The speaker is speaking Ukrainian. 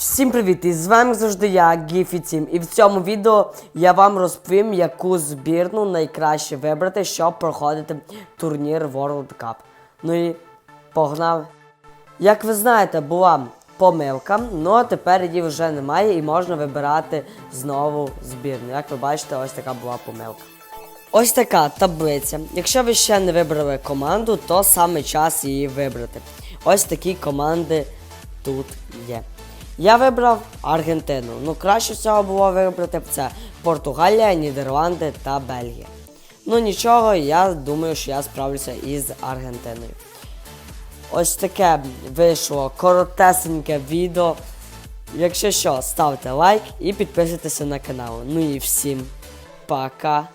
Всім привіт! І з вами завжди я, Тім. І в цьому відео я вам розповім, яку збірну найкраще вибрати, щоб проходити турнір World Cup. Ну і погнали. Як ви знаєте, була помилка, ну а тепер її вже немає і можна вибирати знову збірну. Як ви бачите, ось така була помилка. Ось така таблиця. Якщо ви ще не вибрали команду, то саме час її вибрати. Ось такі команди тут є. Я вибрав Аргентину. Ну, краще всього було вибрати це Португалія, Нідерланди та Бельгія. Ну нічого, я думаю, що я справлюся із Аргентиною. Ось таке вийшло коротесеньке відео. Якщо що, ставте лайк і підписуйтеся на канал. Ну і всім пока.